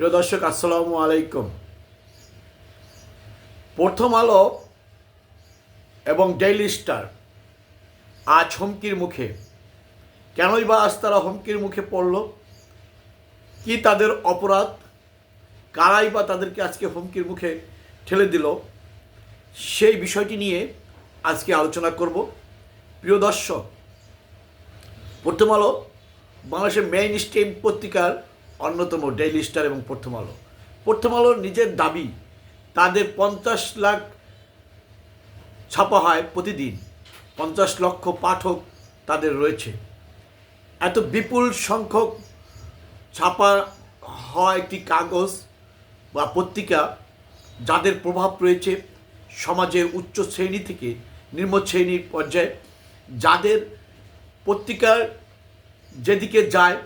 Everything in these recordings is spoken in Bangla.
প্রিয় দর্শক, আসসালামু আলাইকুম। প্রথম আলো এবং ডেইলি স্টার আজ হুমকির মুখে। কেনই বা আজ তারা হুমকির মুখে পড়ল? কি তাদের অপরাধ? কারাই বা তাদেরকে আজকে হুমকির মুখে ঠেলে দিল? সেই বিষয়টি নিয়ে আজকে আলোচনা করব। প্রিয় দর্শক, প্রথম আলো বাংলাদেশের মেইন স্ট্রিম পত্রিকার অন্যতম ডেইলি স্টার এবং প্রথম আলো। প্রথম আলোর নিজের দাবি, তাদের পঞ্চাশ লাখ ছাপা হয় প্রতিদিন। পঞ্চাশ লক্ষ পাঠক তাদের রয়েছে। এত বিপুল সংখ্যক ছাপা হয় একটি কাগজ বা পত্রিকা যাদের প্রভাব রয়েছে সমাজের উচ্চ শ্রেণি থেকে নিম্ন শ্রেণির পর্যায়ে, যাদের পত্রিকার যেদিকে যায়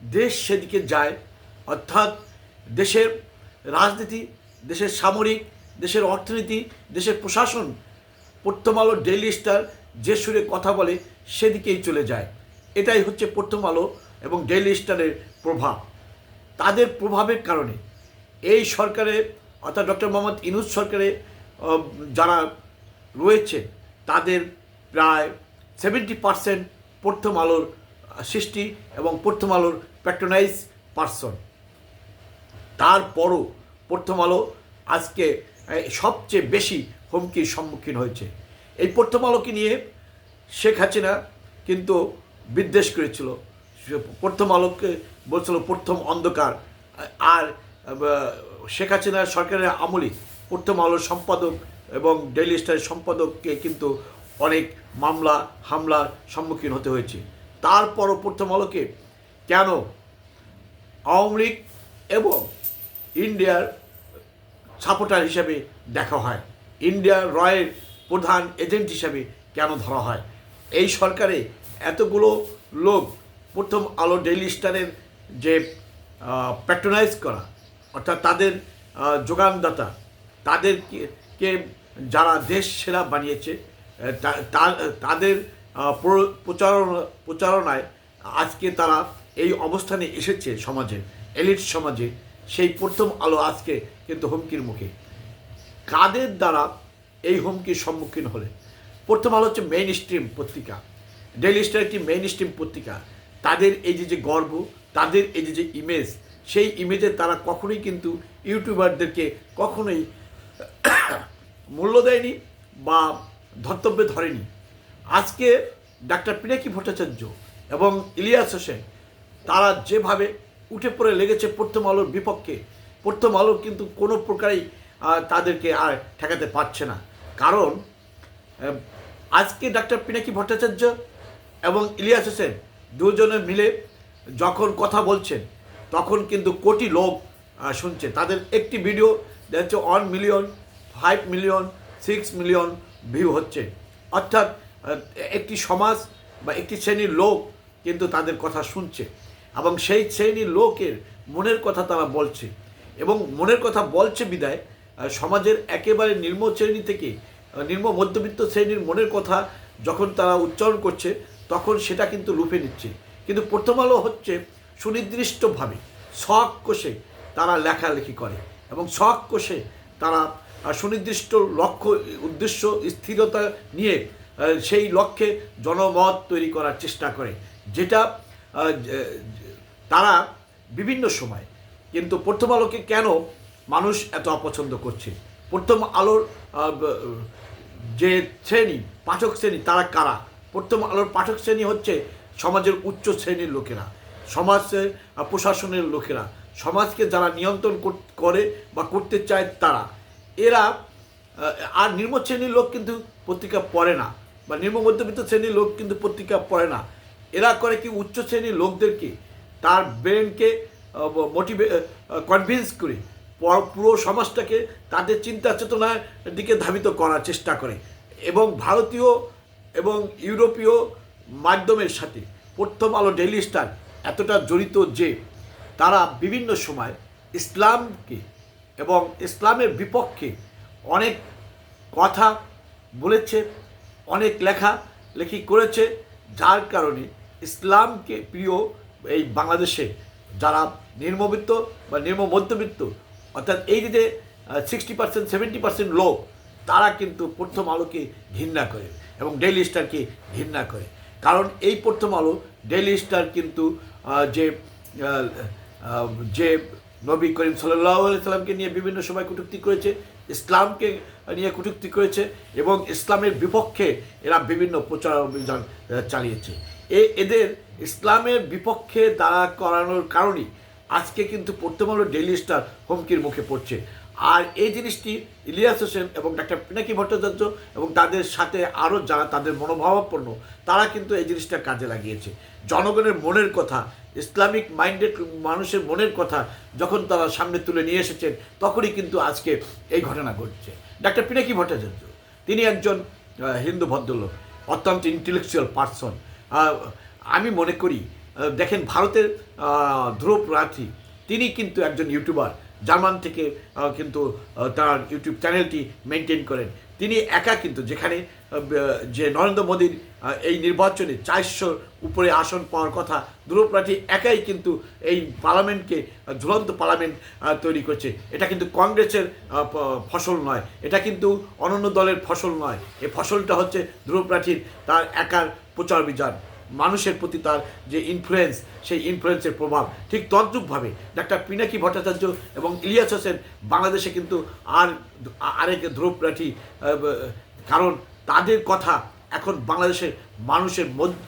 দেশ সেদিকে যায়, অর্থাৎ দেশের রাজনীতি, দেশের সামরিক, দেশের অর্থনীতি, দেশের প্রশাসন, প্রথম আলো ডেইলি স্টার যে সুরে কথা বলে সেদিকেই চলে যায়। এটাই হচ্ছে প্রথম আলো এবং ডেইলি স্টারের প্রভাব। তাদের প্রভাবের কারণে এই সরকারের অর্থাৎ ডক্টর মোহাম্মদ ইনুস সরকারে যারা রয়েছে, তাদের প্রায় সেভেন্টি পার্সেন্ট প্রথম আলোর সৃষ্টি এবং প্রথম আলোর প্যাট্রোনাইজ পার্সন তারপরও প্রথম আলো আজকে সবচেয়ে বেশি হুমকির সম্মুখীন হয়েছে। এই প্রথম আলোকে নিয়ে শেখ হাসিনা কিন্তু বিদ্বেষ করেছিল। প্রথম আলোকে বলছিল প্রথম অন্ধকার। আর শেখ হাসিনার সরকারের আমলে প্রথম আলোর সম্পাদক এবং ডেইলি স্টারের সম্পাদককে কিন্তু অনেক মামলা, হামলার সম্মুখীন হতে হয়েছে। তারপরও প্রথম আলোকে কেন আওয়ামী লীগ এবং ইন্ডিয়ার সাপোর্টার হিসেবে দেখা হয়? ইন্ডিয়ার রয়ের প্রধান এজেন্ট হিসাবে কেন ধরা হয়? এই সরকারে এতগুলো লোক প্রথম আলো ডেইলি স্টারের যে প্যাট্রোনাইজ করা, অর্থাৎ তাদের যোগানদাতা, তাদেরকে যারা দেশ সেরা বানিয়েছে তাদের প্রচারণা প্রচারণায় আজকে তারা এই অবস্থানে এসেছে সমাজে, এলিট সমাজে। সেই প্রথম আলো আজকে কিন্তু হুমকির মুখে। কাদের দ্বারা এই হুমকির সম্মুখীন হলে? প্রথম আলো হচ্ছে মেইন স্ট্রিম পত্রিকা। ডেইলি স্টার একটি মেইন স্ট্রিম পত্রিকা। তাদের এই যে যে গর্ব, তাদের এই যে যে ইমেজ সেই ইমেজে তারা কখনোই কিন্তু ইউটিউবারদেরকে কখনোই মূল্য দেয়নি বা ধর্তব্যে ধরেনি। আজকে ডাক্তার পিনাকি ভট্টাচার্য এবং ইলিয়াস হোসেন, তারা যেভাবে উঠে পড়ে লেগেছে প্রথম আলোর বিপক্ষে, প্রথম আলো কিন্তু কোনো প্রকারেই তাদেরকে আর ঠেকাতে পারছে না। কারণ আজকে ডাক্তার পিনাকি ভট্টাচার্য এবং ইলিয়াস হোসেন দুজনে মিলে যখন কথা বলছেন, তখন কিন্তু কোটি লোক শুনছে। তাদের একটি ভিডিও দেখা যাচ্ছে one million five million six million view হচ্ছে। অর্থাৎ একটি সমাজ বা একটি শ্রেণির লোক কিন্তু তাদের কথা শুনছে এবং সেই শ্রেণির লোকের মনের কথা তারা বলছে এবং মনের কথা বলছে বিদায় সমাজের একেবারে নিম্ন শ্রেণি থেকে নিম্ন মধ্যবিত্ত শ্রেণির মনের কথা যখন তারা উচ্চারণ করছে, তখন সেটা কিন্তু রূপে নিচ্ছে। কিন্তু প্রথম আলো হচ্ছে সুনির্দিষ্টভাবে শখ কষে তারা লেখালেখি করে এবং শখ কষে তারা সুনির্দিষ্ট লক্ষ্য, উদ্দেশ্য, স্থিরতা নিয়ে সেই লক্ষ্যে জনমত তৈরি করার চেষ্টা করে, যেটা তারা বিভিন্ন সময়, কিন্তু প্রথম আলোকে কেন মানুষ এত অপছন্দ করছে? প্রথম আলোর যে শ্রেণি, পাঠক শ্রেণি, তারা কারা? প্রথম আলোর পাঠক শ্রেণি হচ্ছে সমাজের উচ্চ শ্রেণির লোকেরা, সমাজের প্রশাসনের লোকেরা, সমাজকে যারা নিয়ন্ত্রণ করে বা করতে চায় তারা। এরা আর নিম্ন শ্রেণির লোক কিন্তু পত্রিকা পড়ে না। বা নিম্ন মধ্যবিত্ত শ্রেণির লোক কিন্তু পত্রিকা পড়ে না। এরা করে কি উচ্চ শ্রেণির লোকদেরকে তার ব্রেনকে মোটিভে কনভিন্স করে পুরো সমাজটাকে তাদের চিন্তা চেতনার দিকে ধাবিত করার চেষ্টা করে। এবং ভারতীয় এবং ইউরোপীয় মাধ্যমের সাথে প্রথম আলো ডেইলি স্টার এতটা জড়িত যে তারা বিভিন্ন সময় ইসলামকে এবং ইসলামের বিপক্ষে অনেক কথা বলেছে অনেক লেখা লেখি করেছে, যার কারণে ইসলামকে প্রিয় এই বাংলাদেশে যারা নির্মবিত্ত বা নির্ম মধ্যবিত্ত, অর্থাৎ এই যে সিক্সটি পার্সেন্ট সেভেন্টি পার্সেন্ট লোক, তারা কিন্তু প্রথম আলোকে ঘৃণা করে এবং ডেইলি স্টারকে ঘৃণা করে। কারণ এই প্রথম আলো ডেইলি স্টার কিন্তু যে যে নবী করিম সাল্লাহ সাল্লামকে নিয়ে বিভিন্ন সময় কটূক্তি করেছে ইসলামকে নিয়ে কুটুক্তি করেছে এবং ইসলামের বিপক্ষে এরা বিভিন্ন প্রচার অভিযান চালিয়েছে। এ, এদের ইসলামের বিপক্ষে দাঁড়া করানোর কারণেই আজকে কিন্তু প্রথম আলো ডেইলি স্টার হুমকির মুখে পড়ছে। আর এই জিনিসটি ইলিয়াস হোসেন এবং ডাক্তার পিনাকি ভট্টাচার্য এবং তাদের সাথে আরও যারা তাদের মনোভাবাপন্ন, তারা কিন্তু এই জিনিসটা কাজে লাগিয়েছে। জনগণের মনের কথা, ইসলামিক মাইন্ডেড মানুষের মনের কথা যখন তারা সামনে তুলে নিয়ে এসেছেন, তখনই কিন্তু আজকে এই ঘটনা ঘটছে। ডাক্তার পিনাকি ভট্টাচার্য, তিনি একজন হিন্দু ভদ্রলোক, অত্যন্ত ইন্টেলেকচুয়াল পার্সন আমি মনে করি দেখেন ভারতের ধ্রুব রাথি তিনি কিন্তু একজন ইউটিউবার জার্মান থেকে কিন্তু তার ইউটিউব চ্যানেলটি মেনটেন করেন। তিনি একা কিন্তু, যেখানে যে নরেন্দ্র মোদীর এই নির্বাচনে চারশোর উপরে আসন পাওয়ার কথা রাঠি একাই কিন্তু এই পার্লামেন্টকে ঝুলন্ত পার্লামেন্ট তৈরি করছে। এটা কিন্তু কংগ্রেসের ফসল নয়। এটা কিন্তু অনন্য দলের ফসল নয়। এ ফসলটা হচ্ছে ধ্রুব রাঠির তার একার প্রচার অভিযান মানুষের প্রতি তার যে ইনফ্লুয়েন্স সেই ইনফ্লুয়েন্সের প্রভাব। ঠিক তদ্রূপভাবে ডাক্তার পিনাকি ভট্টাচার্য এবং ইলিয়াস হোসেন বাংলাদেশে কিন্তু আর আরেক ধ্রুব রাঠি আহ, কারণ তাদের কথা এখন বাংলাদেশের মানুষের মধ্য-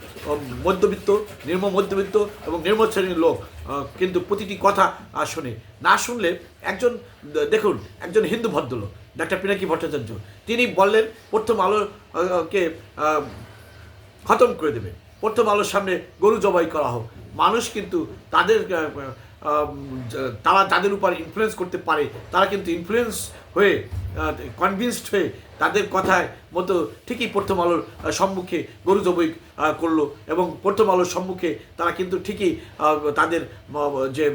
মধ্যবিত্ত নির্ম মধ্যবিত্ত এবং নির্ম শ্রেণির লোক কিন্তু প্রতিটি কথা শোনে। না শুনলে একজন দেখুন একজন হিন্দু ভদ্রলোক ডাক্তার পিনাকি ভট্টাচার্য তিনি বললেন প্রথম আলো আহ, কে আহ, খতম করে দেবে প্রথম আলোর সামনে গরু জবাই করা হোক। মানুষ কিন্তু তাদের তারা যাদের উপর ইনফ্লুয়েন্স করতে পারে, তারা কিন্তু ইনফ্লুয়েন্স হয়ে কনভিনসড হয়ে তাদের কথায় মতো ঠিকই প্রথম আলোর সম্মুখে গরু জবাই করল এবং প্রথম আলোর সম্মুখে তারা কিন্তু ঠিকই তাদের যে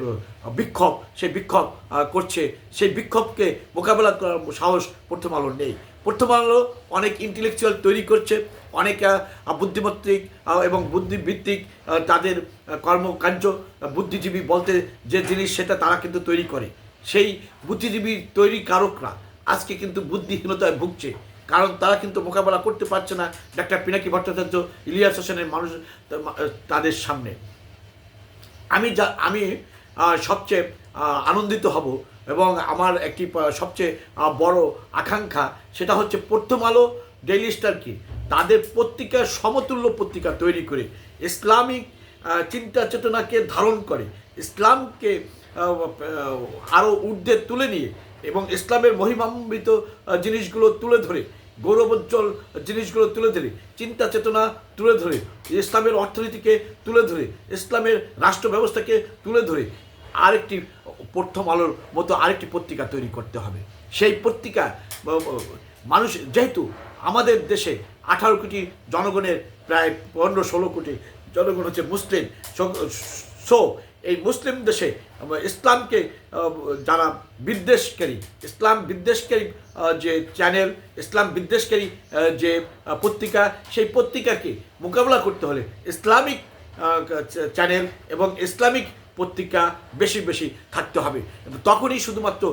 বিক্ষোভ, সেই বিক্ষোভ করছে। সেই বিক্ষোভকে মোকাবেলা করার সাহস প্রথম আলোর নেই। প্রথম আলো অনেক ইন্টেলেকচুয়াল তৈরি করছে, অনেক বুদ্ধিমত্তিক এবং বুদ্ধিভিত্তিক তাদের কর্মকার্য বুদ্ধিজীবী বলতে যে জিনিস সেটা তারা কিন্তু তৈরি করে। সেই বুদ্ধিজীবী তৈরি কারকরা আজকে কিন্তু বুদ্ধিহীনতায় ভুগছে। কারণ তারা কিন্তু মোকাবেলা করতে পারছে না ডাক্তার পিনাকি ভট্টাচার্য, ইলিয়াস হোসেনের মানুষ তাদের সামনে। আমি যা, আমি সবচেয়ে আনন্দিত হব। এবং আমার একটি সবচেয়ে বড় আকাঙ্ক্ষা সেটা হচ্ছে প্রথম আলো ডেইলি স্টার কি তাদের পত্রিকা সমতুল্য পত্রিকা তৈরি করে ইসলামিক চিন্তা চেতনাকে ধারণ করে ইসলামকে আরও ঊর্ধ্বে তুলে নিয়ে এবং ইসলামের মহিমান্বিত আহ, জিনিসগুলো তুলে ধরে গৌরবোজ্জ্বল জিনিসগুলো তুলে ধরে চিন্তা চেতনা তুলে ধরে ইসলামের অর্থনীতিকে তুলে ধরে ইসলামের রাষ্ট্র ব্যবস্থাকে তুলে ধরে আরেকটি প্রথম আলোর মতো আরেকটি পত্রিকা তৈরি করতে হবে। সেই পত্রিকা মানুষ, যেহেতু আমাদের দেশে আঠারো কোটি জনগণের প্রায় পনেরো, ষোলো কোটি জনগণ হচ্ছে মুসলিম, সো এই মুসলিম দেশে ইসলামকে যারা বিদ্বেষকারী, ইসলাম বিদ্বেষকারী যে চ্যানেল, ইসলাম বিদ্বেষকারী যে পত্রিকা, সেই পত্রিকাকে মোকাবেলা করতে হলে ইসলামিক চ্যানেল এবং ইসলামিক পত্রিকা বেশি বেশি থাকতে হবে। তখনই শুধুমাত্র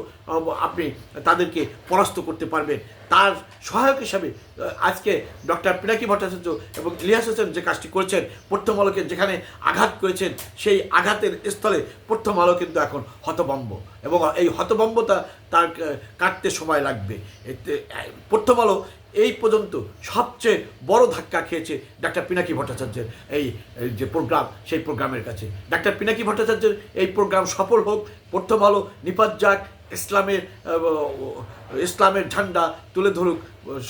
আপনি তাদেরকে পরাস্ত করতে পারবেন। তার সহায়ক হিসাবে আজকে ডক্টর পিনাকি ভট্টাচার্য এবং ইলিয়াস হোসেন যে কাজটি করেছেন, প্রথম আলোকে যেখানে আঘাত করেছেন, সেই আঘাতের স্থলে প্রথম আলো কিন্তু এখন হতবম্ব এবং এই হতবম্বতা তার কাটতে সময় লাগবে। প্রথম আলো এই পর্যন্ত সবচেয়ে বড় ধাক্কা খেয়েছে ডাক্তার পিনাকি ভট্টাচার্যের এই যে প্রোগ্রাম, সেই প্রোগ্রামের কাছে। ডাক্তার পিনাকি ভট্টাচার্যের এই প্রোগ্রাম সফল হোক, প্রথম আলো নিপাত যাক, ইসলামের ইসলামের ঝান্ডা তুলে ধরুক,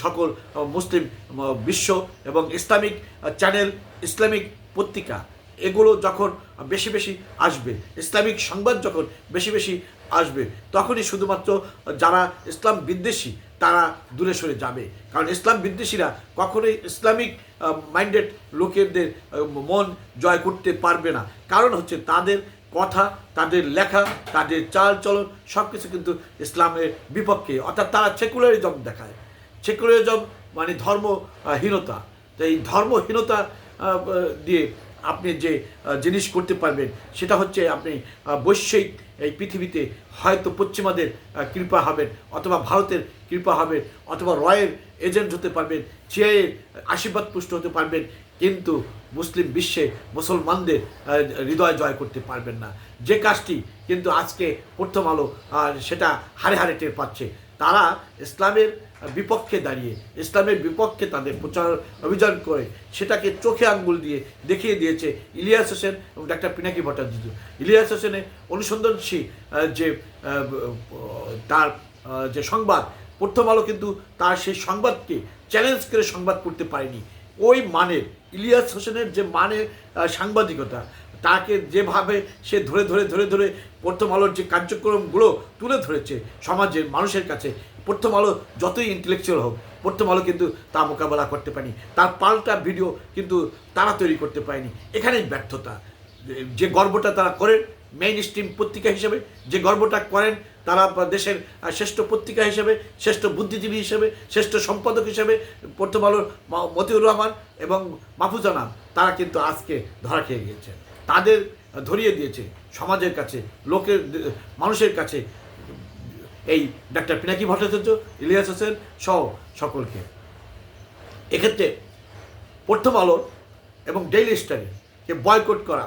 সকল মুসলিম বিশ্ব এবং ইসলামিক চ্যানেল, ইসলামিক পত্রিকা, এগুলো যখন বেশি বেশি আসবে, ইসলামিক সংবাদ যখন বেশি বেশি আসবে, তখনই শুধুমাত্র যারা ইসলাম বিদ্বেষী তারা দূরে সরে যাবে। কারণ ইসলাম বিদ্বেষীরা কখনোই ইসলামিক মাইন্ডেড লোকেদের মন জয় করতে পারবে না। কারণ হচ্ছে তাদের কথা, তাদের লেখা, তাদের চাল চলন সব কিছু কিন্তু ইসলামের বিপক্ষে। অর্থাৎ তারা সেকুলারিজম দেখায়। সেকুলারিজম মানে ধর্মহীনতা। তো এই ধর্মহীনতা দিয়ে আপনি যে জিনিস করতে পারবেন, সেটা হচ্ছে আপনি বৈশ্বিক এই পৃথিবীতে হয়তো পশ্চিমাদের কৃপা হবেন, অথবা ভারতের কৃপা হবে অথবা রয়ের এজেন্ট হতে পারবেন চেয়ের আশীর্বাদ পুষ্ট হতে পারবেন, কিন্তু মুসলিম বিশ্বে মুসলমানদের হৃদয় জয় করতে পারবেন না। যে কাজটি কিন্তু আজকে প্রথম আলো সেটা হারে হারে টের পাচ্ছে। তারা ইসলামের বিপক্ষে দাঁড়িয়ে, ইসলামের বিপক্ষে তাদের প্রচার অভিযান করে, সেটাকে চোখে আঙ্গুল দিয়ে দেখিয়ে দিয়েছে ইলিয়াস হোসেন এবং ডাক্তার পিনাকি ভট্টাচার্য। ইলিয়াস হোসেনের অনুসন্ধানশীল যে তার যে সংবাদ, প্রথম আলো কিন্তু তার সেই সংবাদকে চ্যালেঞ্জ করে সংবাদ করতে পারেনি। ওই মানের, ইলিয়াস হোসেনের যে মানের সাংবাদিকতা, তাকে যেভাবে সে ধরে ধরে ধরে ধরে প্রথম আলোর যে কার্যক্রমগুলো তুলে ধরেছে সমাজের মানুষের কাছে প্রথম আলো যতই ইন্টেলেকচুয়াল হোক, প্রথম আলো কিন্তু তা মোকাবেলা করতে পারেনি। তার পাল্টা ভিডিও কিন্তু তারা তৈরি করতে পারেনি। এখানেই ব্যর্থতা। যে গর্বটা তারা করেন মেইন স্ট্রিম পত্রিকা হিসেবে, যে গর্বটা করেন তারা দেশের শ্রেষ্ঠ পত্রিকা হিসেবে, শ্রেষ্ঠ বুদ্ধিজীবী হিসেবে, শ্রেষ্ঠ সম্পাদক হিসেবে প্রথম আলোর মতিউর রহমান এবং মাহফুজা নাম তারা কিন্তু আজকে ধরা খেয়ে গিয়েছে তাদের ধরিয়ে দিয়েছে সমাজের কাছে, লোকের, মানুষের কাছে এই ডাক্তার পিনাকি ভট্টাচার্য, ইলিয়াস হোসেন সহ সকলকে। এক্ষেত্রে প্রথম আলো এবং ডেইলি স্টারকে বয়কট করা।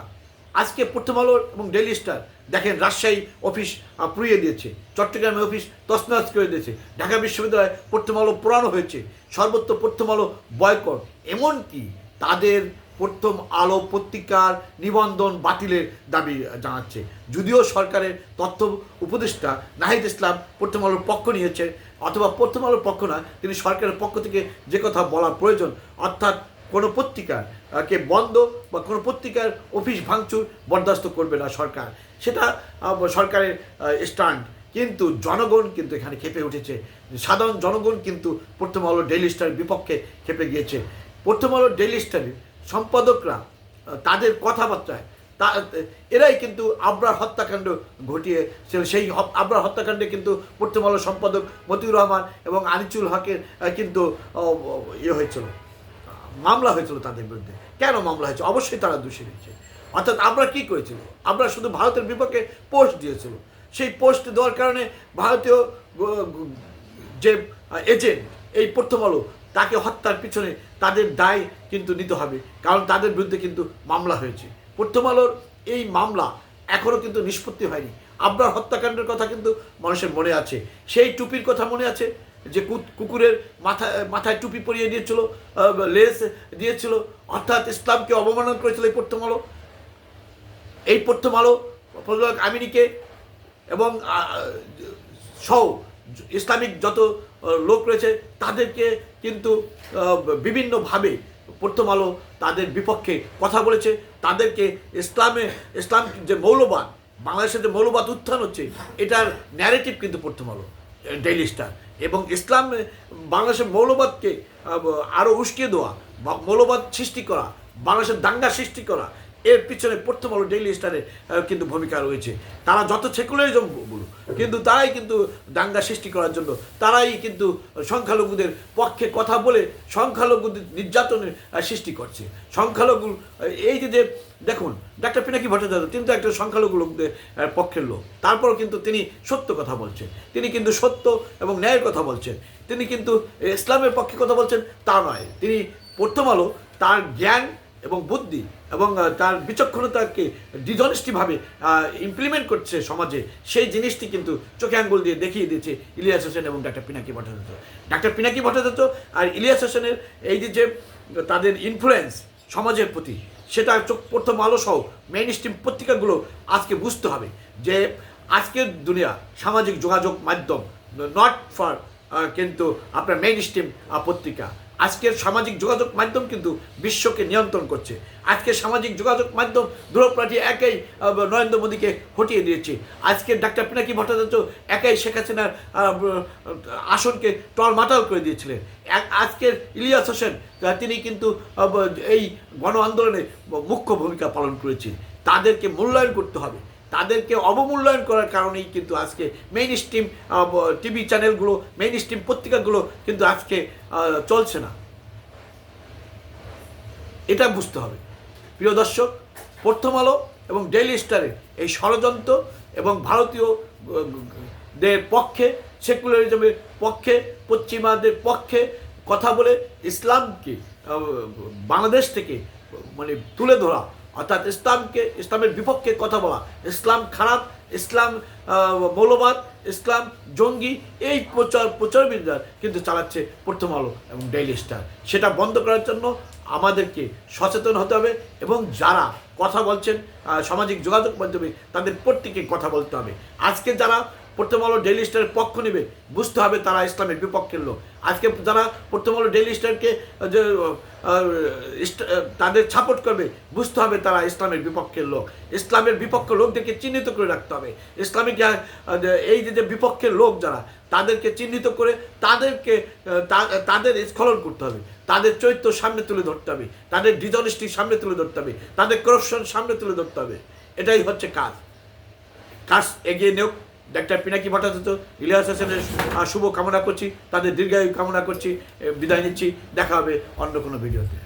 আজকে প্রথম আলো এবং ডেইলি স্টার, দেখেন রাজশাহী অফিস পুড়িয়ে দিয়েছে, চট্টগ্রামে অফিস তছনছ করে দিয়েছে, ঢাকা বিশ্ববিদ্যালয় প্রথম আলো পুরানো হয়েছে, সর্বত্র প্রথম আলো বয়কট। এমনকি তাদের প্রথম আলো পত্রিকার নিবন্ধন বাতিলের দাবি জানাচ্ছে। যদিও সরকারের তথ্য উপদেষ্টা নাহিদ ইসলাম প্রথম আলোর পক্ষ নিয়েছে, অথবা প্রথম আলোর পক্ষ না, তিনি সরকারের পক্ষ থেকে যে কথা বলা প্রয়োজন, অর্থাৎ কোনো পত্রিকার কে বন্ধ বা কোনো পত্রিকার অফিস ভাঙচুর বরদাস্ত করবে না সরকার। সেটা সরকারের স্ট্যান্ড কিন্তু জনগণ কিন্তু এখানে খেপে উঠেছে। সাধারণ জনগণ কিন্তু প্রথম আলো ডেইলি স্টারের বিপক্ষে খেপে গিয়েছে। প্রথম আলো ডেইলি স্টারের সম্পাদকরা তাদের কথাবার্তায়, তা, এরাই কিন্তু আবরার হত্যাকাণ্ড ঘটিয়ে সেই আবরার হত্যাকাণ্ডে কিন্তু আলো সম্পাদক মতিউর রহমান এবং আনিচুল হকের কিন্তু ইয়ে হয়েছিল। মামলা হয়েছিল তাদের বিরুদ্ধে। কেন মামলা হয়েছে? অবশ্যই তারা দোষী হয়েছে অর্থাৎ আমরা কি করেছিল? আমরা শুধু ভারতের বিপক্ষে পোস্ট দিয়েছিল। সেই পোস্ট দেওয়ার কারণে ভারতীয় যে এজেন্ট, এই প্রথম আলো তাকে হত্যার পিছনে তাদের দায় কিন্তু নিতে হবে। কারণ তাদের বিরুদ্ধে কিন্তু মামলা হয়েছে। প্রথম আলোর এই মামলা এখনও কিন্তু নিষ্পত্তি হয়নি। আবরার হত্যাকাণ্ডের কথা কিন্তু মানুষের মনে আছে। সেই টুপির কথা মনে আছে যে কুকুরের মাথায় মাথায় টুপি পরিয়ে দিয়েছিল লেস দিয়েছিল, অর্থাৎ ইসলামকে অবমাননা করেছিল এই প্রথম আলো। এই প্রথম আলো প্রযোজক আমিনীকে এবং সহ ইসলামিক যত লোক রয়েছে, তাদেরকে কিন্তু বিভিন্নভাবে প্রথম আলো তাদের বিপক্ষে কথা বলেছে। তাদেরকে ইসলামে, ইসলাম যে মৌলবাদ, বাংলাদেশের যে মৌলবাদ উত্থান হচ্ছে, এটার ন্যারেটিভ কিন্তু প্রথম আলো ডেইলি স্টার এবং ইসলাম, বাংলাদেশের মৌলবাদকে আরও উস্কিয়ে দেওয়া মৌলবাদ সৃষ্টি করা, বাংলাদেশের দাঙ্গা সৃষ্টি করা এর পিছনে প্রথম আলো ডেইলি স্টারের কিন্তু ভূমিকা রয়েছে। তারা যত সেকুলারিজম বলুক, কিন্তু তারাই কিন্তু দাঙ্গা সৃষ্টি করার জন্য, তারাই কিন্তু সংখ্যালঘুদের পক্ষে কথা বলে সংখ্যালঘুদের নির্যাতনের সৃষ্টি করছে। সংখ্যালঘু এই যে যে, দেখুন, ডাক্তার পিনাকি ভট্টাচার্য, তিনি তো একটা সংখ্যালঘু লোকদের পক্ষের লোক। তারপরও কিন্তু তিনি সত্য কথা বলছেন। তিনি কিন্তু সত্য এবং ন্যায়ের কথা বলছেন। তিনি কিন্তু ইসলামের পক্ষে কথা বলছেন তা নয়। তিনি প্রথম আলো তার জ্ঞান এবং বুদ্ধি এবং তার বিচক্ষণতাকে ডিজনেস্টিভাবে ইমপ্লিমেন্ট করছে সমাজে, সেই জিনিসটি কিন্তু চোখে আঙ্গুল দিয়ে দেখিয়ে দিয়েছে ইলিয়াস হোসেন এবং ডাক্তার পিনাকি ভট্টাচার্য। ডাক্তার পিনাকি ভট্টাচার্য আর ইলিয়াস হোসেনের এই যে তাদের ইনফ্লুয়েন্স সমাজের প্রতি, সেটা প্রথম আলো সহ মেইন স্ট্রিম পত্রিকাগুলো আজকে বুঝতে হবে যে, আজকের দুনিয়া সামাজিক যোগাযোগ মাধ্যম নট ফর কিন্তু আপনার মেইন স্ট্রিম পত্রিকা। আজকের সামাজিক যোগাযোগ মাধ্যম কিন্তু বিশ্বকে নিয়ন্ত্রণ করছে। আজকের সামাজিক যোগাযোগ মাধ্যম ধ্রুবপ্রাঠী একাই নরেন্দ্র মোদীকে হটিয়ে দিয়েছে। আজকের ডাক্তার পিনাকি ভট্টাচার্য একাই শেখ হাসিনার আসনকে টলমাটাল করে দিয়েছিলেন। আজকের ইলিয়াস হোসেন তিনি কিন্তু এই গণ আন্দোলনে মুখ্য ভূমিকা পালন করেছেন। তাদেরকে মূল্যায়ন করতে হবে। তাদেরকে অবমূল্যায়ন করার কারণেই কিন্তু আজকে মেইন স্ট্রিম টিভি চ্যানেলগুলো মেইন স্ট্রিম পত্রিকাগুলো কিন্তু আজকে চলছে না। এটা বুঝতে হবে। প্রিয় দর্শক, প্রথম আলো এবং ডেইলি স্টারে এই ষড়যন্ত্র এবং ভারতীয়, দের পক্ষে সেকুলারিজমের পক্ষে, পশ্চিমাদের পক্ষে কথা বলে ইসলামকে বাংলাদেশ থেকে মানে তুলে ধরা অর্থাৎ ইসলামকে, ইসলামের বিপক্ষে কথা বলা। ইসলাম খারাপ, ইসলাম মৌলবাদ, ইসলাম জঙ্গি, এই প্রচার প্রচার বিদ্যার কিন্তু চালাচ্ছে প্রথম আলো এবং ডেইলি স্টার সেটা বন্ধ করার জন্য আমাদেরকে সচেতন হতে হবে এবং যারা কথা বলছেন সামাজিক যোগাযোগ মাধ্যমে তাদের প্রত্যেকে কথা বলতে হবে। আজকে যারা প্রথম আলো ডেইলি স্টারের পক্ষ নেবে, বুঝতে হবে তারা ইসলামের বিপক্ষের লোক। আজকে যারা প্রথম আলো ডেইলি স্টারকে যে তাদের সাপোর্ট করবে, বুঝতে হবে তারা ইসলামের বিপক্ষের লোক। ইসলামের বিপক্ষ লোকদেরকে চিহ্নিত করে রাখতে হবে। ইসলামিক এই যে বিপক্ষের লোক যারা, তাদেরকে চিহ্নিত করে তাদেরকে তাদের স্খলন করতে হবে। তাদের চরিত্র সামনে তুলে ধরতে হবে। তাদের ডিজনেস্টি সামনে তুলে ধরতে হবে। তাদের করপশন সামনে তুলে ধরতে হবে। এটাই হচ্ছে কাজ। কাজ এগিয়ে নেও ডাক্তার পিনাকি ভট্টাচার্য, ইলিয়াস হোসেনের শুভ কামনা করছি, তাদের দীর্ঘায়ু কামনা করছি বিদায় নিচ্ছি, দেখা হবে অন্য কোনো ভিডিওতে।